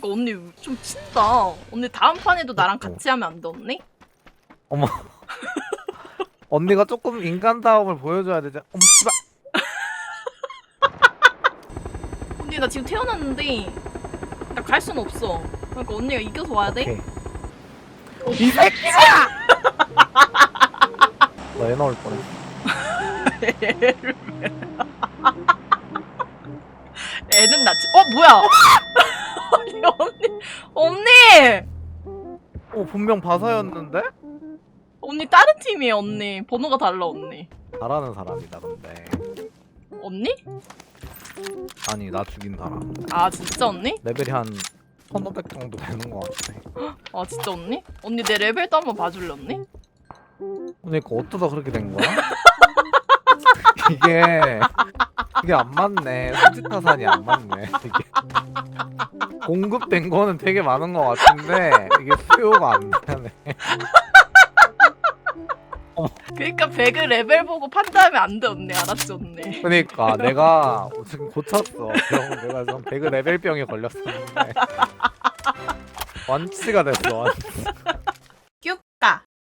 그러니까 언니 좀 친다. 언니 다음 판에도 나랑 어. 같이 하면 안 돼 언니? 어머. 언니가 조금 인간다움을 보여줘야 되지. 어머 씨발. 언니 나 지금 태어났는데 나 갈 순 없어. 그러니까 언니가 이겨서 와야 돼. 오케이. 이 새끼야! 너애 넣을 뻔했어. 애는 낳지. 어 뭐야? 언니 오 분명 바사였는데? 언니 다른 팀이에요 언니. 번호가 달라 언니. 잘하는 사람이다 근데. 언니? 아니 나 죽인 사람. 아 진짜 언니? 레벨이 한 1500 정도 되는 것 같아. 아 진짜 언니? 언니 내 레벨도 한번 봐줄래 언니? 그러니까 어쩌다 그렇게 된 거야? 이게 이게 안 맞네. 수지타산이 안 맞네. 이게 공급된 거는 되게 많은 것 같은데 이게 수요가 안 되네. 그러니까 배그 레벨 보고 판단하면 안 돼 언니 알았지 언니? 그러니까 내가 지금 고쳤어. 그럼 내가 좀 배그 레벨병에 걸렸었는데 완치가 됐어. 완치.